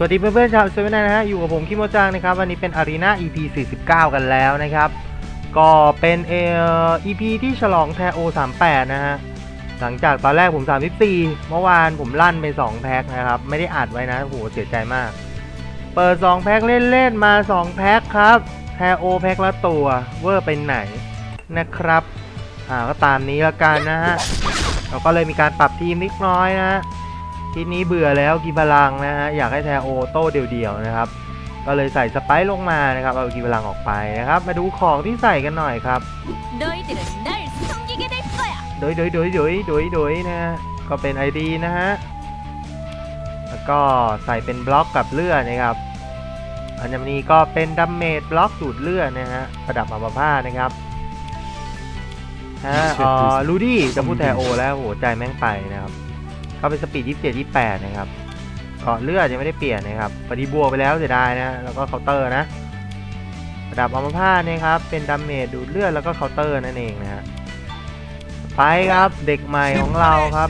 สวัสดีเพื่อนๆชาวเซเว่นนะฮะอยู่กับผมคิโมจังนะครับวันนี้เป็นอารีนา EP 49 กันแล้วนะครับ ก็เป็นเอ่อ EP ที่ฉลองแทโอ38 นะฮะ หลังจากตอนแรกผม 34 เมื่อวานผมลั่นไป 2 แพ็คนะครับ ไม่ได้อัดไว้นะโหเสียใจมาก เปิด 2 แพ็คเล่นๆ มา 2 แพ็คครับแทโอแพ็คละตัว เวอร์ไปไหนนะครับอ่าก็ตามนี้ล้วกันนะฮะเราก็เลยมีการปรับทีมนิดน้อยนะฮะ ทีนี้เบื่อแล้วกีพลังนะฮะอยากให้แทโอโต้เดี่ยวๆนะครับ ก็เลยใส่สไปลงมานะครับเอากีพลังออกไปนะครับ มาดูของที่ใส่กันหน่อยครับโดยโดยโดยโดยโดยโดยนะฮะก็เป็น ID นะฮะแล้วก็ใส่เป็นบล็อกกับเลือดนะครับ อันนี้ก็เป็นดัมเมจบล็อกสูดเลือดนะฮะประดับอัมพาตนะครับฮะอ๋อลูดี้จะพูดแทโอแล้วโหใจแม่งไปนะครับ ก็เป็นสปีด 27 28 นะครับเกาะเลือดยังไม่ได้เปลี่ยนนะครับพอดีบวไปแล้วเสียดายนะ แล้วก็เคาน์เตอร์นะระดับอัมพาตนะครับ เป็นดาเมจดูดเลือดแล้วก็เคาน์เตอร์นั่นเองนะฮะ ไปครับเด็กใหม่ของเราครับ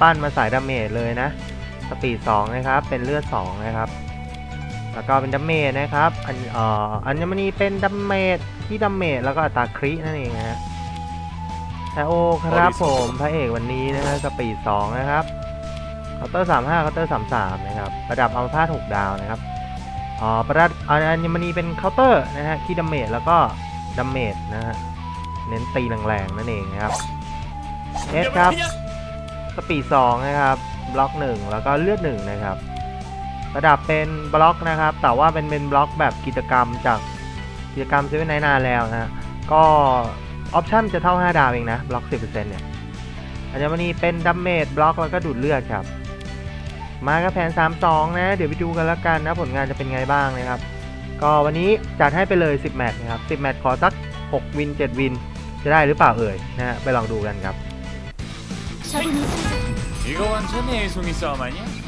ปั้นมาสายดาเมจเลยนะ สปีด 2 นะครับ เป็นเลือด 2 นะครับ แล้วก็เป็นดาเมจนะครับ อันอ่ออัญมณีเป็นดาเมจที่ดาเมจแล้วก็อัตราครินั่นเองนะฮะแต่โอครับผมพระเอกวันนี้นะฮะสปีด 2 นะครับ เคาน์เตอร์35เคาน์เตอร์33นะครับระดับอัลฟา6ดาวนะครับอ๋อประดับอัญมณีเป็นเคาน์เตอร์นะฮะที่ดาเมจแล้วก็ดาเมจนะฮะ เน้นตีแรงๆนั่นเองนะครับเอสครับ สปีด2นะครับ บล็อก1แล้วก็เลือด1นะครับ ระดับเป็นบล็อกนะครับ แต่ว่าเป็นเป็นบล็อกแบบกิจกรรมจากกิจกรรมเซเว่นไนนานแล้วนะฮะก็ออปชั่นจะเท่า 5 ดาวเองนะ บล็อก 10%เนี่ยอัญมณีเป็นดัมเมจบล็อกแล้วก็ดูดเลือดครับ มากับแผน 3-2 นะ เดี๋ยวไปดูกันแล้วกันนะผลงานจะเป็นไงบ้างนะครับ ก็วันนี้จัดให้ไปเลย 10 แมตช์นะครับ 10 แมตช์ขอสัก 6 วิน 7 วิน จะได้หรือเปล่าเอ่ยนะฮะไปลองดูกันครับ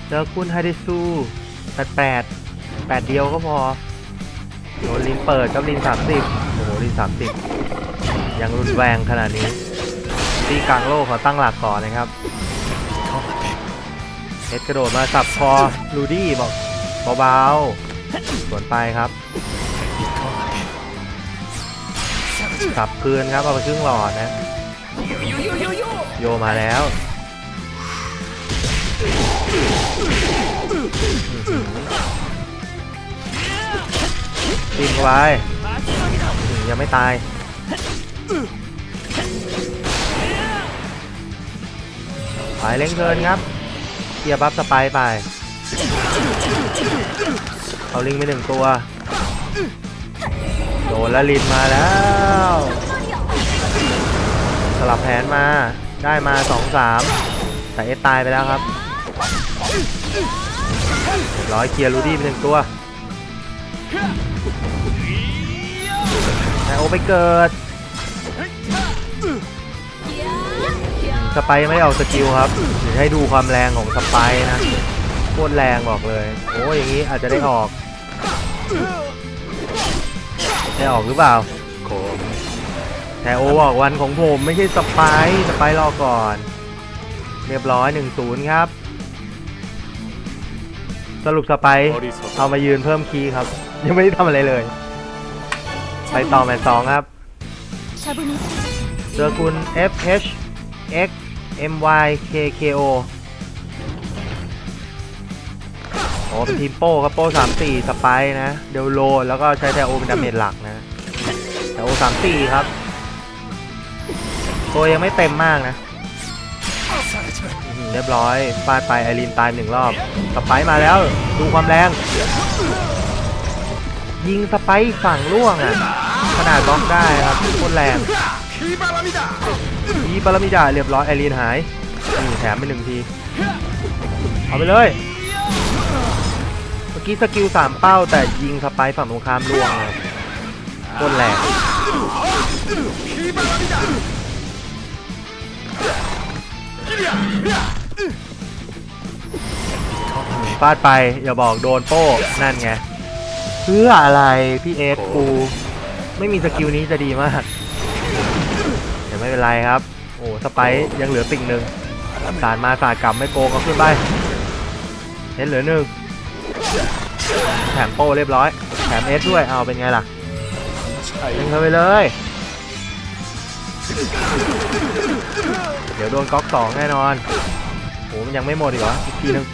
เจอคุณฮาเดซูแปดแปดแปดเดียวก็พอโดนลินเปิดกับลินสามสิบโอ้โหลินสามสิบยังรุนแรงขนาดนี้ตีกลางโลกขอตั้งหลักก่อนนะครับ เอ็ดกระโดดมาสับคอลูดี้บอกเบาๆสวนไปครับสับคืนครับเอาไปครึ่งหลอดนะโยมาแล้วยิงเข้าไปยังไม่ตายไปเล้งเทินครับ เกียร์บัฟสไปไป เอาลิงไปหนึ่งตัว โดนล้วลินมาแล้ว สลับแผนมา ได้มา2-3แต่เอสตายไปแล้วครับเรียบร้อยเคลียร์ลูดี้ไปหนึ่งตัวแต่โอไปเกิด สไปไม่ออกสกิลครับเดี๋ให้ดูความแรงของสไปนะโคตรแรงบอกเลยโอ้อย่างนี้อาจจะได้ออกได้ออกหรือเปล่าโคแต่โอออกวันของผมไม่ใช่สไปสไปรอก่อน เรียบร้อยหนึ่งศูนย์ครับ สรุปสไปเอามายืนเพิ่มคีครับ ยังไม่ได้ทำอะไรเลย ไปต่อแมตช์สองครับเจอคุณ FH X M Y K K O โอ้เป็นทีมโป้ครับโป้สามสี่สไปนะ เดลโล แล้วก็ใช้แทโอเป็นดาเมจหลักนะแทโอสามสี่ครับ ตัวยังไม่เต็มมากนะ เรียบร้อยฟาดไปไอรีนตายหนึ่งรอบ สไปมาแล้ว ดูความแรง ยิงสไปฝั่งล่วงอะ ขนาดบล็อกได้ครับโคตรแรง อีปารมิดาเรียบร้อยไอรีนหายนี่แถมไปหนึ่งที เอาไปเลย เมื่อกี้สกิลสามเป้าแต่ยิงสไปร์ฝั่งตรงข้ามล่วงเลยโคตรแรงฟาดไป อย่าบอกโดนโป้นั่นไง เพื่ออะไร พี่เอสกู ไม่มีสกิลนี้จะดีมากเดี๋ยวไม่เป็นไรครับ อ้สไปซ์ยังเหลือติ่งหนึ่งสารมาสาดกลับไม่โกงก็ขึ้นไปเห็นเหลือหนึ่งแถมโป้เรียบร้อย แถมเอสด้วยเอาเป็นไงล่ะยิงเข้าไปเลย เดี๋ยวโดนก๊อกสองแน่นอนโหมันยังไม่หมดอีกเหรออีกทีนึง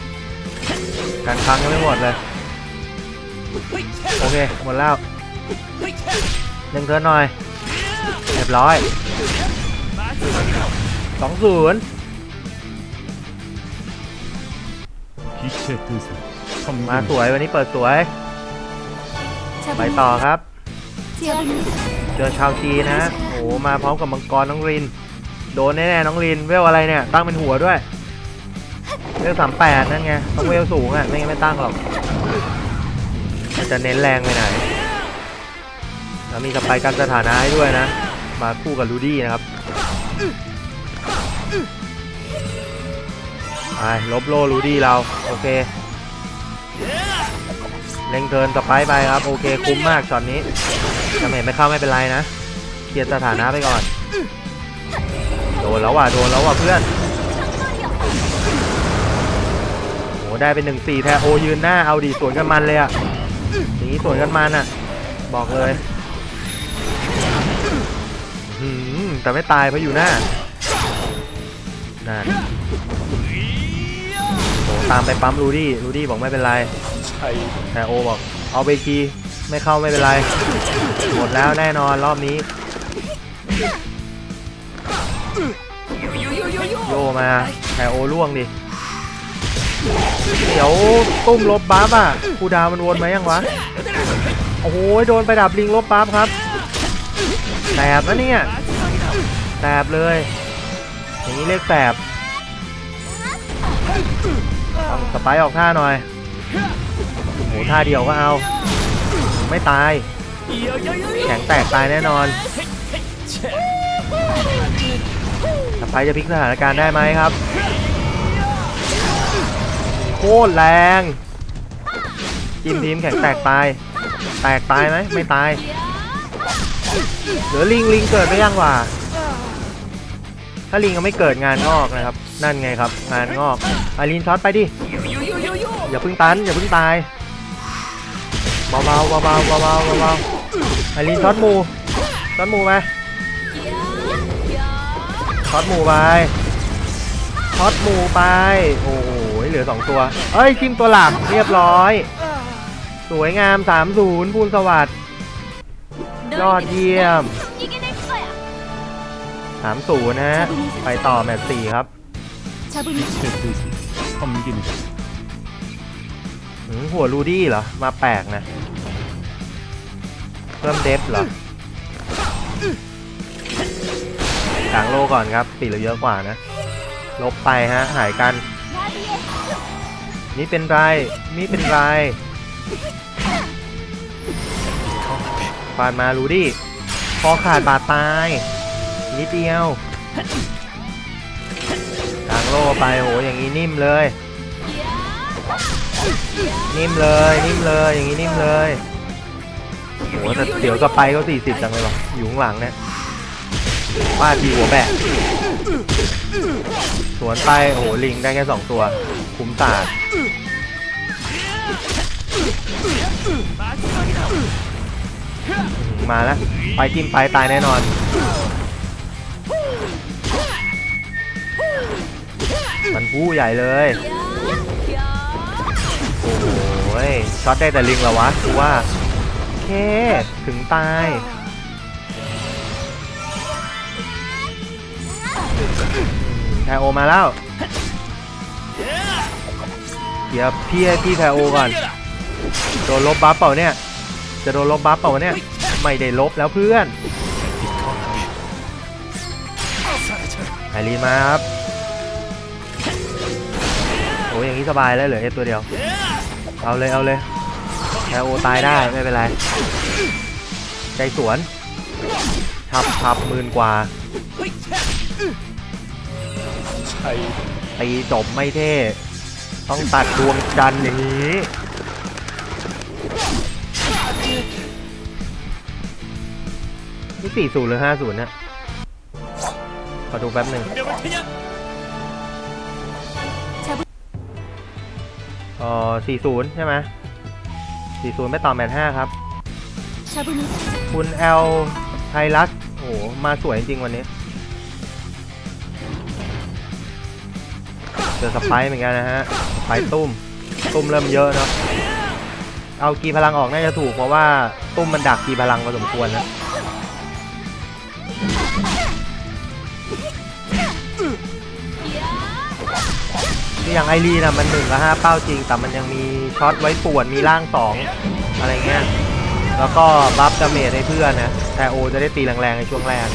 การครั้งยังไม่หมดเลย โอเค หมดแล้วหนึ่งเทิร์นหน่อยเรียบร้อย สองศูนย์มาสวยวันนี้เปิดสวย ไปต่อครับ เจอชาวจีนะโอ้มาพร้อมกับมังกรน้องริน โดนแน่ๆน้องรินเวลอะไรเนี่ย ตั้งเป็นหัวด้วยเรือสามแปดนั่นไงต้องเวลสูงอะไม่งั้นไม่ตั้งหรอกมันจะเน้นแรงไปไหน แล้วมีสไปการสถานะให้ด้วยนะ มาคู่กับลูดี้นะครับ ไปลบโลลูดี้เรา โอเค เล็งเทินสไปไปครับ โอเค คุ้มมากช็อตนี้ถ้าเห็นไม่เข้าไม่เป็นไรนะ เคลียร์สถานะไปก่อน โดนแล้วว่ะ โดนแล้วว่ะเพื่อนโหได้เป็นหนึ่งสี่แทโอยืนหน้าเอาดีสวนกันมันเลยอะอย่างนี้สวนกันมันอะบอกเลย แต่ไม่ตายเพราะอยู่หน้านั่นโหตามไปปั๊มรูดี้รูดี้บอกไม่เป็นไร차이แต่โอบอก เอาไปทีไม่เข้าไม่เป็นไร หมดแล้วแน่นอนรอบนี้ โยมาแต่โอล่วงดิเดี๋ยวตุ้มลบบัฟอะครูดาวมันวนมายังวะ โอ้โหโดนไปดับลิงลบบัฟครับ แสบนะเนี่ยแสบเลยอย่างนี้เรียกแสบต้องสไปออกท่าหน่อยโอ้โหท่าเดียวก็เอา ไม่ตาย แข็งแตกตายแน่นอนสไปจะพลิกสถานการณ์ได้ไหมครับ โคตรแรงทีมทีมแข็งแตกตาย แตกตายไหมไม่ตาย เหลือลิงลิงเกิดไม่ยังวะถ้าลิงยังไม่เกิดงานงอกนะครับ นั่นไงครับ งานงอกไอาลินช็อตไปดิ อย่าเพิ่งตันอย่าเพิ่งตายเบาๆเบาๆเบาๆเบาๆเบาๆไอรีนช็อตหมูช็อตหมูไปช็อตหมูไปช็อตมูไป โอ้โหเหลือสองตัว เอ้ยทีมตัวหลักเรียบร้อย สวยงาม3-0พูนสวัสดิ์ ยอดเยี่ยมสามสูนะฮะ ไปต่อแมตช์สี่ครับคมินหืมหัวรูดี้เหรอ มาแปลกนะ เพิ่มเดฟเหรอกลางโลก่อนครับปีเราเยอะกว่านะ ลบไปฮะ หายกัน นี่เป็นไรนี่เป็นไร ปานมารู้ดี้คอขาดบาดตาย นิดเดียวกลางโล่ไปโหอย่างนี้นิ่มเลย นิ่มเลยนิ่มเลยอย่างนี้นิ่มเลยโหแต่เดี๋ยวก็ไปก็สี่สิบจังเลยวะออยู่ข้างหลังเนี่ยว่าทีหัวแบกสวนไปโอ้โหลิงได้แค่สองตัวคุ้มตาด มาแล้วไปจิ้มไปตายแน่นอน มันผู้ใหญ่เลยโอ้ยช็อตได้แต่ลิงเหรอวะกูว่าเคถึงตายแทโอมาแล้วเดี๋ยวพี่ให้พี่แทโอก่อนโดนลบบัฟเปล่าเนี่ย จะโดนลบบัฟเปล่าเนี่ย ไม่ได้ลบแล้วเพื่อนไอรีมาครับ โอ้ยอย่างนี้สบายแล้วเหลือเอฟตัวเดียว เอาเลยเอาเลยแคโอตายได้ไม่เป็นไร ใจสวน ทับทับหมื่นกว่าตีจบไม่เท่ ต้องตัดดวงจันทร์อย่างนี้ นี่สี่ศูนย์หรือห้าศูนย์เนี่ยขอดูแป๊บหนึ่งอ๋อสี่ศูนย์ใช่ไหมสี่ศูนย์ไม่ต่อแมตห้าครับ คุณแอลไทรัสโอ้โห มาสวยจริงวันนี้เจอสไปเหมือนกันนะฮะสไปตุ้ม ตุ้มเริ่มเยอะเนาะเอากีพลังออกน่าจะถูกเพราะว่าตุ้มมันดักกีพลังพอสมควรนะ อย่างไอรีนะมันหนึ่งกับห้าเป้าจริง แต่มันยังมีช็อตไว้ป่วนมีร่างสองอะไรเงี้ยแล้วก็บัฟดาเมจให้เพื่อนนะแต่โอจะได้ตีแรงๆในช่วงแรก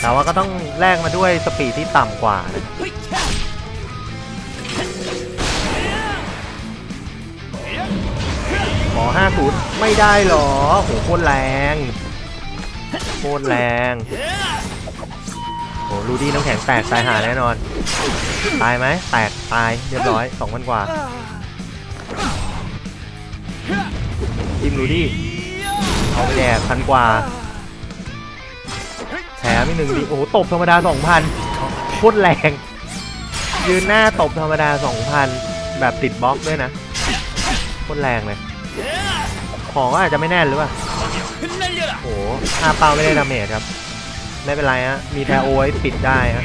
แต่ว่าก็ต้องแลกมาด้วยสปีดที่ต่ำกว่านะขอ50ไม่ได้หรอโหโคตรแรงโคตรแรง รูดี้น้ำแข็งแตกตายหาแน่นอน ตายไหมแตกตายเรียบร้อยสองพันกว่าทีมรูดี้เอาไปแดกพันกว่าแถมอีกหนึ่งดีโอ้ตบธรรมดาสองพันโคตรแรง ยืนหน้าตบธรรมดาสองพันแบบติดบล็อกด้วยนะโคตรแรงเลย ของอาจจะไม่แน่หรือเปล่าโอ้ห้าเปาไม่ได้ดาเมจครับ ไม่เป็นไรฮะ มีแพรโอไว้ปิดได้ฮะ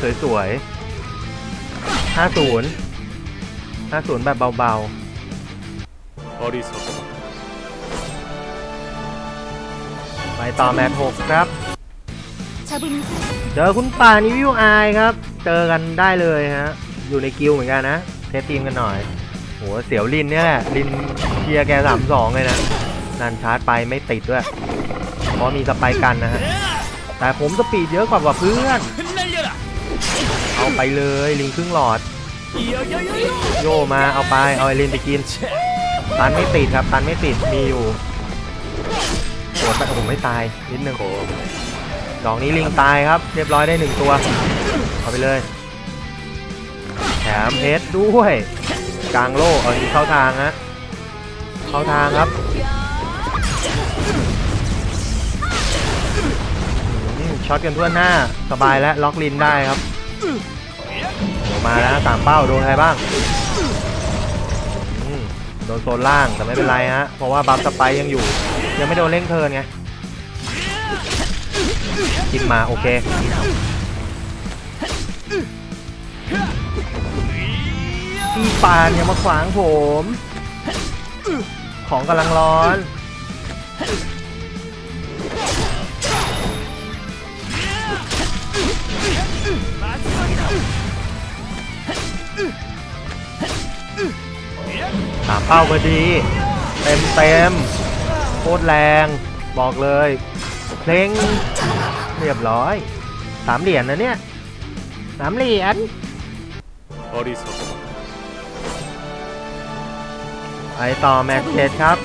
สวยสวยห้าศูนย์ห้าศูนย์แบบเบาๆอริไปต่อแมทช์หกครับเจอคุณป่านิวิวอายครับ เจอกันได้เลยฮะ อยู่ในกิลเหมือนกันนะ เทสทีมกันหน่อย หเสียวลินเนี่ยแหละลินเชียร์แกสามสองเลยนะนั่นชาร์จไปไม่ติดด้วยเพราะมีสไปกันนะฮะแต่ผมสปีดเยอะกว่าเพื่อน เอาไปเลยลิงครึ่งหลอด โยมาเอาไปเอาไอลินไปกิน ตันไม่ติดครับตันไม่ติดมีอยู่โหแต่ผมไม่ตายนิดนึงโหดอกนี้ลิงตายครับ เรียบร้อยได้หนึ่งตัว เอาไปเลย แถมเพชรด้วย กลางโลกเอานี้เข้าทางฮะเข้าทางครับช็อตกันทั่วหน้าสบายแล้วล็อกลินได้ครับมาแล้วสามเป้าโดนใครบ้างโดนโซนล่างแต่ไม่เป็นไรฮะเพราะว่าบัฟสไปยังอยู่ ยังไม่โดนเล่งเทินไงกินมาโอเค พี่ปานอย่ามาขวางผม ของกำลังร้อน สามเป้าพอดี เต็มเต็มโคตรแรงบอกเลย เพลงเรียบร้อย สามเหรียญนะเนี่ย สามเหรียญอริส ไปต่อแมตช์เจ็ดครับ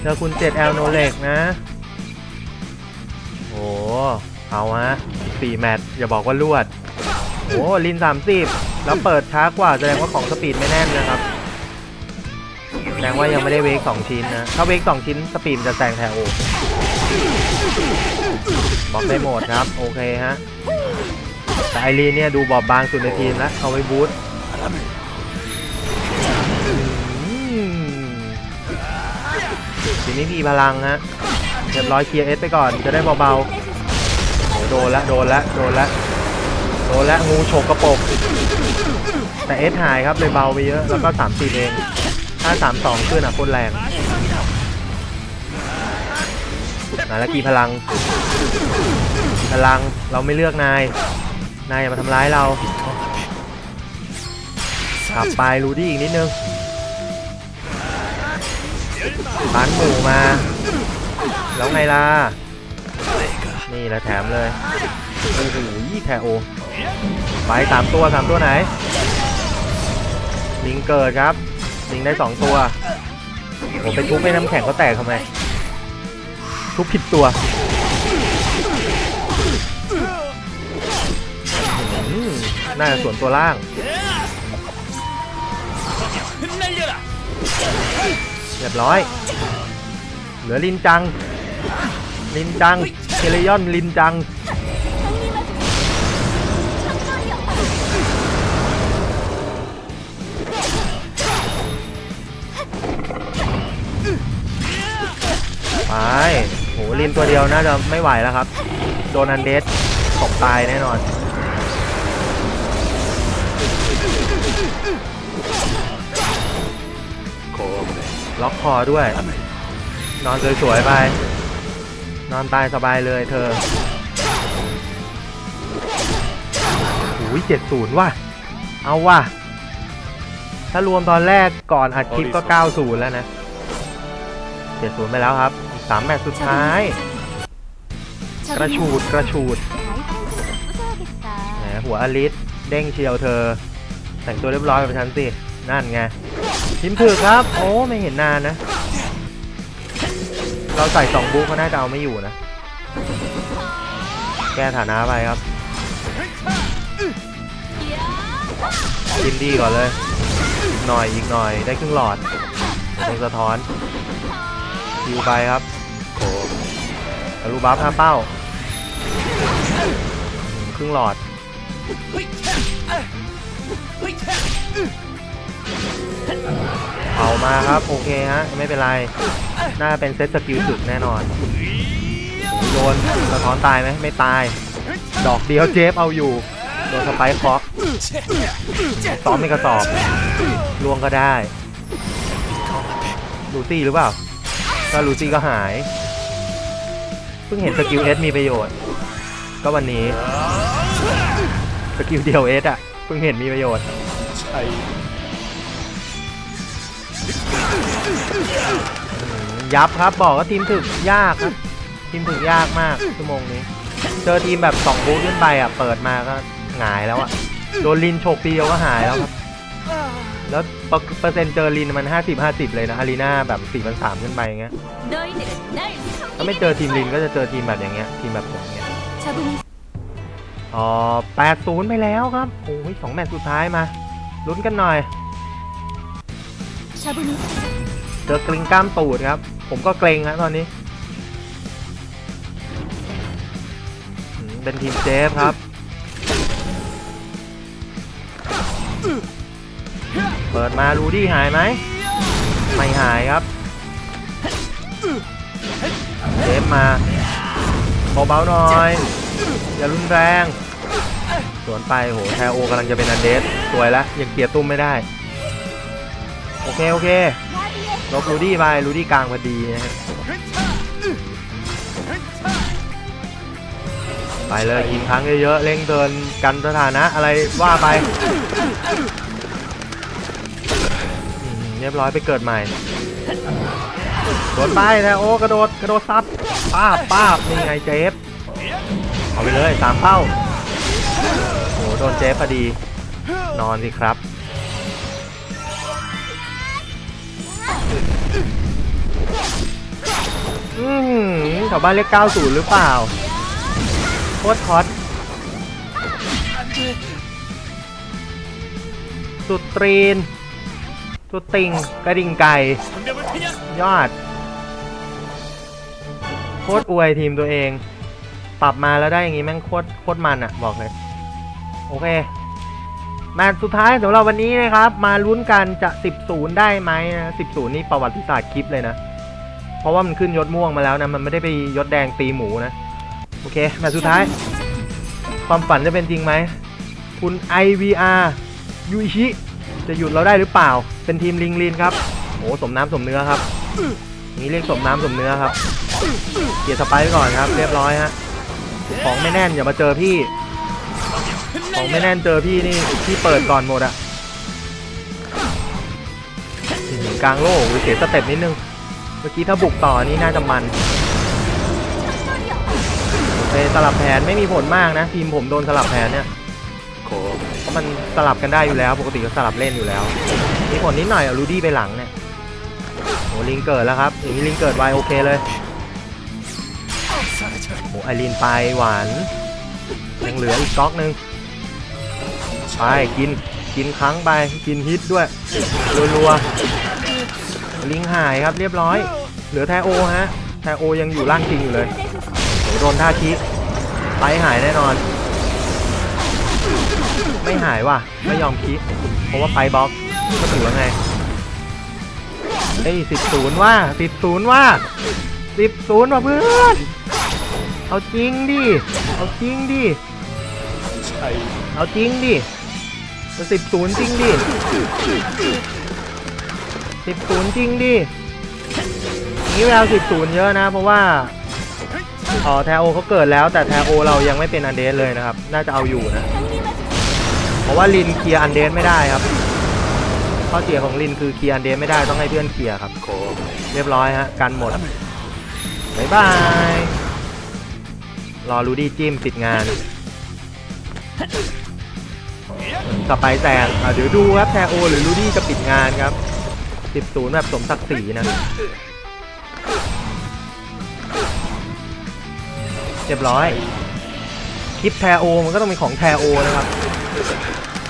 เจอคุณเจ็ดแอลโนเล็กนะ โอ้เอาฮะสี่แมตช์อย่าบอกว่าลวด โอ้ลิน30แล้วเปิดช้ากว่าแสดงว่าของสปีดไม่แน่นนะครับ แสดงว่ายังไม่ได้เวกสองชิ้นนะ ถ้าเวกสองชิ้นสปีดจะแซงแทโอบล็อกได้หมดครับ โอเคฮะแต่ไอรีนเนี่ยดูบอบบางสุดในทีมแล้วเอาไว้บูท ทีนี้มีพลังฮะเรียบร้อยเคลียร์เอสไปก่อนจะได้เบาๆโอ้โดนละโดนละโดนละโดนละงูฉกกระปก แต่เอสหายครับเลยเบาไปเยอะแล้วก็3 4เองถ้า3 2ขึ้นอะโคตรแรงมาแล้วกี่พลังกี่พลังเราไม่เลือกนาย นายอย่ามาทำร้ายเราขับไปรูดี้อีกนิดนึง ปันหมูมา แล้วไงล่ะ นี่ละแถมเลย โอ้โหยี่แคโอ ไปสามตัวสามตัวไหน ลิงเกิดครับ ลิงได้สองตัว ผมไปทุบไปน้ำแข็งเขาแตกทำไม ทุบผิดตัวน่าจะส่วนตัวล่าง เรียบร้อย เหลือลินจัง ลินจังเคเลยอนลินจัง ไป โหลินตัวเดียวน่าจะไม่ไหวแล้วครับ โดนันเดสตกตายแน่นอน ล็อกคอด้วย นอนสวยๆไป นอนตายสบายเลยเธอหูยเจ็ดศูนย์ว่ะ เอาว่ะ ถ้ารวมตอนแรกก่อนอัดคลิปก็90แล้วนะ70ไปแล้วครับอีกสามแมตช์สุดท้าย กระชูดกระชูดแหมหัวอลิสเด้งเชียวเธอ แต่งตัวเรียบร้อยกับฉันสิ นั่นไง ทิมถือครับ โอ้ไม่เห็นนานนะ เราใส่สองบุ๊กเขาน่าจะเอาไม่อยู่นะ แก้ฐานะไปครับกินดีก่อนเลยอีกหน่อยอีกหน่อยได้ครึ่งหลอดลงสะท้อนคิวไปครับโอ้ทะลุบัฟห้าเป้า ครึ่งหลอด เอามาครับ โอเคฮะ ไม่เป็นไร น่าเป็นเซตสกิลสึกแน่นอน โดนสะท้อนตายไหมไม่ตาย ดอกเดียวเจฟเอาอยู่ โดนสไปค์เคาะซ้อมไม่กระสอบลวงก็ได้ ลูซี่หรือเปล่า ถ้าลูซี่ก็หาย เพิ่งเห็นสกิลเอสมีประโยชน์ ก็วันนี้ สกิลเดียวเอสอะ เพิ่งเห็นมีประโยชน์ ยับครับบอกว่าทีมถึกยากครับ ทีมถึกยากมากชั่วโมงนี้ เจอทีมแบบ2บูธขึ้นไปอะเปิดมาก็หงายแล้วอะโดนลินโฉกปีเดียวก็หายแล้วครับ แล้วเปอร์เซ็นต์เจอลินมัน 50 50 เลยนะอารีนาแบบ4 3 0 0ขึ้นไปอย่างเงี้ยถ้าไม่เจอทีมลินก็จะเจอทีมแบบอย่างเงี้ยทีมแบบผมเงี้ยชาบุมิอ๋อ80ไปแล้วครับโอ้ยสองแมตช์สุดท้ายมาลุ้นกันหน่อยชาบุมิ เจอกลิงกล้ามตูดครับ ผมก็เกรงฮะตอนนี้เป็นทีมเจฟครับ เปิดมารูดี้หายไหม ไม่หายครับ เจฟมาเบาๆหน่อย อย่ารุนแรง สวนไปโหแทโอกำลังจะเป็นอันเดสสวยแล้วยังเกียร์ตุ้มไม่ได้ โอเค โอเค ลบรูดี้ไปรูดี้กลางพอดีนะฮะไปเลยยิงครั้งเยอะๆเร่งเดินกันสถานะอะไรว่าไปเรียบร้อยไปเกิดใหม่โดนไปนะโอ้กระโดดกระโดดซับป้าบป้าบนี่ไงเจฟเอาไปเลยสามเป้าโอ้โดนเจฟพอดี นอนสิครับ แถวบ้านเลข90 หรือเปล่า โคตรฮอตสุดตรีน สุดติง กระดิ่งไก่ ยอด โคตรอวยทีมตัวเอง ปรับมาแล้วได้อย่างงี้แม่งโคตรโคตรมันอะบอกเลย โอเคมาสุดท้ายสำหรับวันนี้นะครับ มาลุ้นกันจะ 10-0 ได้ไหมนะ10-0 นี่ประวัติศาสตร์คลิปเลยนะ เพราะว่ามันขึ้นยศม่วงมาแล้วนะ มันไม่ได้ไปยศแดงตีหมูนะ โอเคแมตช์สุดท้าย ความฝันจะเป็นจริงไหม คุณ IVR ยูอิชิจะหยุดเราได้หรือเปล่า เป็นทีมลิงลินครับโอ้สมน้ำสมเนื้อครับ นี่เรียกสมน้ำสมเนื้อครับ เกียร์สไปไว้ก่อนครับ เรียบร้อยฮะ ของไม่แน่นอย่ามาเจอพี่ ของไม่แน่นเจอพี่นี่พี่เปิดก่อนหมดอะกลางโลกอุ๊ยเสียสเต็ปนิดนึง มื่อกี้ถ้าบุกต่อนี่น่าจะมันโอเคสลับแผนไม่มีผลมากนะทีมผมโดนสลับแผนเนี่ยこうเพราะมันสลับกันได้อยู่แล้ว ปกติก็สลับเล่นอยู่แล้ว มีผลนิดหน่อยเอารูดี้ไปหลังเนี่ยโอ้ลิงเกิดแล้วครับอย่างนี้ลิงเกิดไวโอเคเลยโอ้ไอรีนไปหวานยังเหลืออีกก๊อกหนึ่งไปกินกินครั้งไปกินฮิตด้วยรัวๆ ลิงหายครับเรียบร้อย เหลือแทโอฮะแทโอยังอยู่ล่างจริงอยู่เลยโดนท่าคิไปหายแน่นอน ไม่หายว่ะไม่ยอมคิเพราะว่าไปบล็อกก็ถือว่าไงเอ้ยสิบศูนย์ว่าสิบศูนย์ว่าสิบศูนย์ว่ะเพื่อนเอาจริงดิเอาจริงดิเอาจริงดิสิบศูนย์จริงดิ สิบศูนย์จริงดินี่แววสิบศูนย์เยอะนะ เพราะว่าอ๋อแทโอเขาเกิดแล้วแต่แทโอเรายังไม่เป็นอันเดสเลยนะครับ น่าจะเอาอยู่นะ เพราะว่าลินเคลียอันเดสไม่ได้ครับข้อเสียของลินคือเคลียอันเดสไม่ได้ต้องให้เพื่อนเคลียครับขอแม่เรียบร้อยฮะกันหมดบายบายรอรูดี้จิ้มปิดงานสไปแตกอ่เดี๋ยวดูครับแทโอหรือรูดี้จะปิดงานครับ สิบศูนย์แบบสมศักดิ์ศรีนะเรียบร้อย คลิปแทโอ มันก็ต้องเป็นของแทโอนะครับ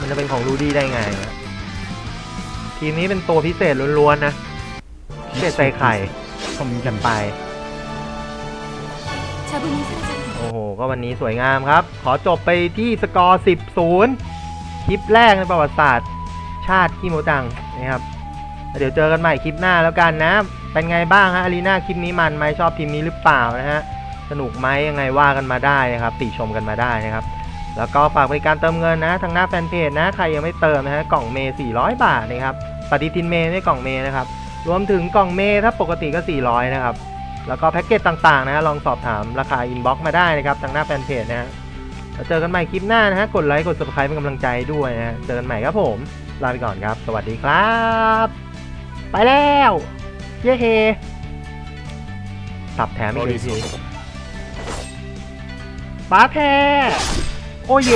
มันจะเป็นของรูดี้ได้ไง ทีมนี้เป็นตัวพิเศษล้วนๆนะพิเศษใส่ไข่คอมจันไป โอ้โห ก็วันนี้สวยงามครับ ขอจบไปที่สกอร์ 10-0 คลิปแรกในประวัติศาสตร์ ชาติที่โมจังนะครับ เดี๋ยวเจอกันใหม่คลิปหน้าแล้วกันนะ เป็นไงบ้างฮะอารีนาคลิปนี้มันไหมชอบทีมนี้หรือเปล่านะฮะ สนุกไหมยังไงว่ากันมาได้นะครับ ติชมกันมาได้นะครับ แล้วก็ฝากบริการเติมเงินนะ ทางหน้าแฟนเพจนะ ใครยังไม่เติมนะฮะ กล่องเมย์400 บาทนะครับ ปฏิทินเมย์ไม่กล่องเมย์นะครับ รวมถึงกล่องเมย์ถ้าปกติก็ 400 นะครับ แล้วก็แพ็กเกจต่างๆนะฮะ ลองสอบถามราคาอินบ็อกซ์มาได้นะครับ ทางหน้าแฟนเพจนะฮะเจอกันใหม่คลิปหน้านะฮะ กดไลค์ กด subscribe เป็นกำลังใจด้วยนะฮะ เจอกันใหม่ครับผม ลาไปก่อนครับ สวัสดีครับ ไปแล้ว เย้เฮสับแถมบอีกหรินึ่งสุทีทธิ์ป้าแท้โอเย